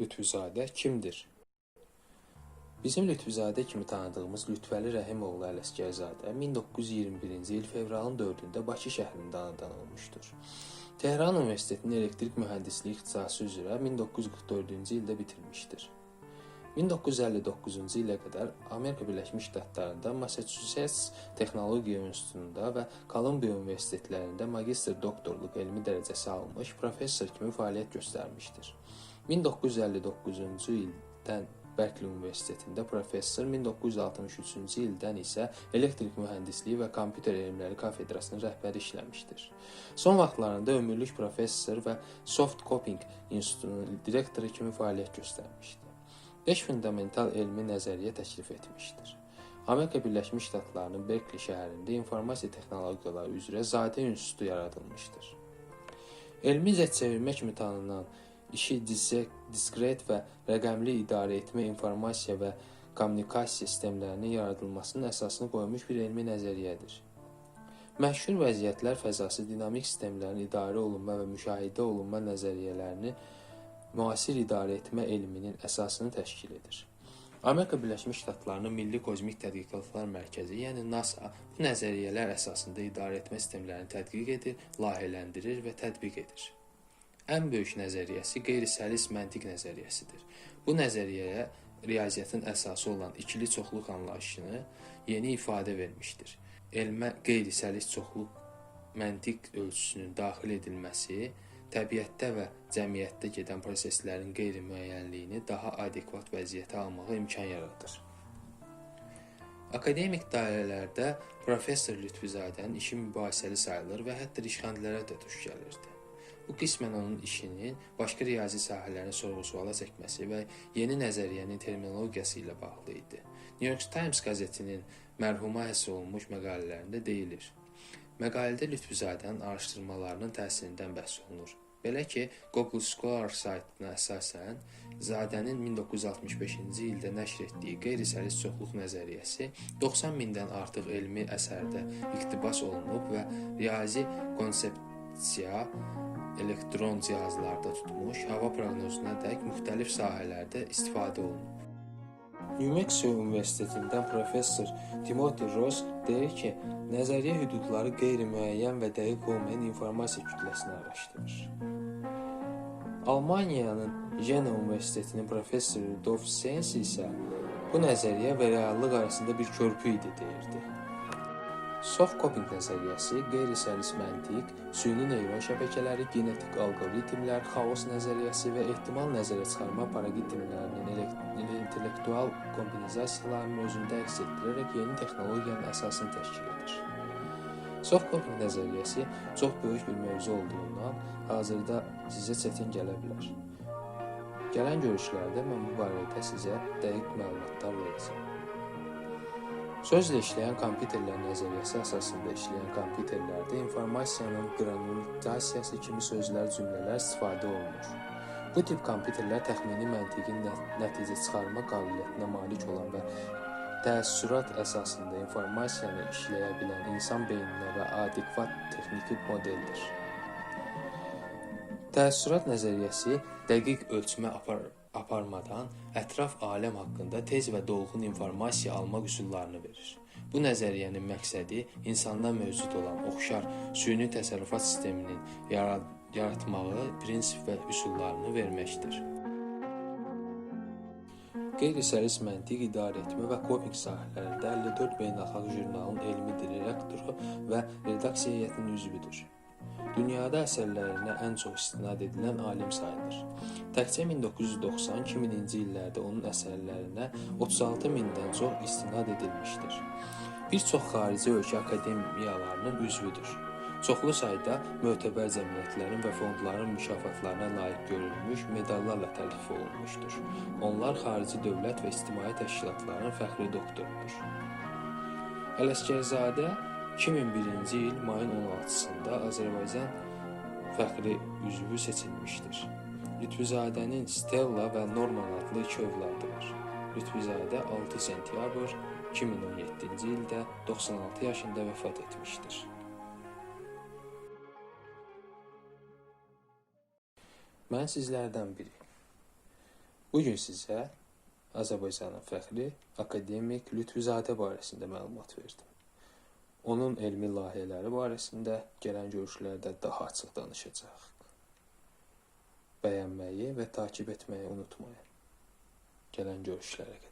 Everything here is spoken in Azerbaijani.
Lütfüzadə kimdir? Bizim Lütfüzadə kimi tanıdığımız Lütfəli Rəhimoğlu Ələsgərzadə 1921-ci il fevralın 4-də Bakı şəhrində anadan olmuşdur. Tehran Universitetinin elektrik mühəndisliyi ixtisası üzrə 1944-cü ildə bitirmişdir. 1959-cu ilə qədər Amerika Birləşmiş Ştatlarında Massachusetts Texnologiya İnstitutunda və Kolumbiya universitetlərində magistr doktorluq elmi dərəcəsi almış professor kimi fəaliyyət göstərmişdir. 1959-cu ildən Berkeley Universitetində professor, 1963-cü ildən isə elektrik mühəndisliyi və kompüter elmləri kafedrasının rəhbəri işləmişdir. Son vaxtlarında ömürlük professor və Soft Coping İnstitutunun direktoru kimi fəaliyyət göstərmişdir. 5 fundamental elmi nəzəriyyə təklif etmişdir. Amerika Birləşmiş Ştatlarının Berkeley şəhərində informasiya texnologiyaları üzrə Zadə İnstitutu yaradılmışdır. Elmi izət çevirmək kimi işi diskret və rəqəmli idarə etmə, informasiya və kommunikasiya sistemlərinin yaradılmasının əsasını qoymuş bir elmi nəzəriyyədir. Məşhur vəziyyətlər fəzası dinamik sistemlərin idarə olunma və müşahidə olunma nəzəriyyələrini müasir idarə etmə elminin əsasını təşkil edir. Amerika Birləşmiş Ştatlarının Milli Kozmik Tədqiqatlar Mərkəzi, yəni NASA, bu nəzəriyyələr əsasında idarə etmə sistemlərini tədqiq edir, layihələndirir və tətbiq edir. Ən böyük nəzəriyyəsi qeyri-səlis məntiq nəzəriyyəsidir. Bu nəzəriyyəyə riyaziyyatın əsası olan ikili çoxluq anlayışını yeni ifadə vermişdir. Elmə qeyri-səlis çoxluq məntiq ölçüsünün daxil edilməsi təbiətdə və cəmiyyətdə gedən proseslərin qeyri-müəyyənliyini daha adekvat vəziyyətə almağa imkan yaradır. Akademik dairələrdə professor Lütfuzadənin işi mübahisəli sayılır və hətta rişxəndlərə də tuş gəlirdi. Bu qismən onun işinin başqa riyazi sahələrini sorğu-suala çəkməsi və yeni nəzəriyyənin terminologiyası ilə bağlı idi. New York Times qəzetinin mərhuma həsr olunmuş məqalələrində deyilir: Məqalədə Lütfuzadənin araşdırmalarının təsirindən bəhs olunur. Belə ki, Google Scholar saytına əsasən Zadənin 1965-ci ildə nəşr etdiyi qeyri-səlis çoxluq nəzəriyyəsi 90 mindən artıq elmi əsərdə iqtibas olunub və riyazi konsepsiya elektron cihazlarda tutmuş, hava proqnozuna dək müxtəlif sahələrdə istifadə olunub. New Mexico Universitetindən professor Timothy Ross deyir ki, nəzəriyyə hüdudları qeyri-müəyyən və dəqiq olmayan informasiya kütləsini araşdırır. Almaniyanın Jena Universitetinin professoru Rudolf Sens isə bu nəzəriyyə və reallıq arasında bir körpü idi deyirdi. Soft coping nəzəriyyəsi qeyri-səlis məntiq, süni neyron şəbəkələri, genetik alqoritmlər, xaos nəzəriyyəsi və ehtimal nəzərə çıxarma paradigmalarının intellektual kombinizasiyalarının özündə əks etdirərək yeni texnologiyanın əsasını təşkil edir. Soft coping nəzəriyyəsi çox böyük bir mövzu olduğundan hazırda sizə çətin gələ bilər. Gələn görüşlərdə mən bu barədə sizə dəqiq məlumatlar verəcəm. Sözlə işləyən kompüterlər nəzəriyyəsi əsasında işləyən kompüterlərdə informasiyanın qranulizasiyası kimi sözlər, cümlələr istifadə olunur. Bu tip kompüterlər təxmini məntiqin nəticə çıxarma qabiliyyətinə malik olan və təəssürat əsasında informasiyanı işləyə bilən insan beyninə və adekvat texniki modeldir. Təəssürat nəzəriyyəsi dəqiq ölçmə aparır aparmadan ətraf aləm haqqında tez və dolğun informasiya almaq üsullarını verir. Bu nəzəriyyənin məqsədi insanda mövcud olan oxşar süni təsərrüfat sisteminin yaratmağı, prinsip və üsullarını verməkdir. Qeyri-səlis məntiq idarə etmə və koping sahələrində 54 beynəlxalq jurnalın elmi direktoru və redaksiya heyətinin üzvüdür. Dünyada əsərlərinə ən çox istinad edilən alim sayılır. Təkcə 1990-2000-ci illərdə onun əsərlərinə 36 mindən çox istinad edilmişdir. Bir çox xarici ölkə akademiyalarının üzvüdür. Çoxlu sayda mötəbər cəmiyyətlərin və fondların mükafatlarına layiq görülmüş medallarla təltif olunmuşdur. Onlar xarici dövlət və ictimai təşkilatların fəxri doktorudur. Ələsgərzadə 2001-ci il mayın 16-sında Azərbaycan fəxri üzvü seçilmişdir. Lütfüzadənin Stella və Norman adlı iki övladı var. Lütfüzadə 6 sentyabr 2017-ci ildə 96 yaşında vəfat etmişdir. Mən sizlərdən biri. Bu gün sizə Azərbaycanın fəxri akademik Lütfüzadə barəsində məlumat verdim. Onun elmi layihələri barəsində gələn görüşlərdə daha açıq danışacağıq. Bəyənməyi və takib etməyi unutmayın. Gələn görüşlərə qədər.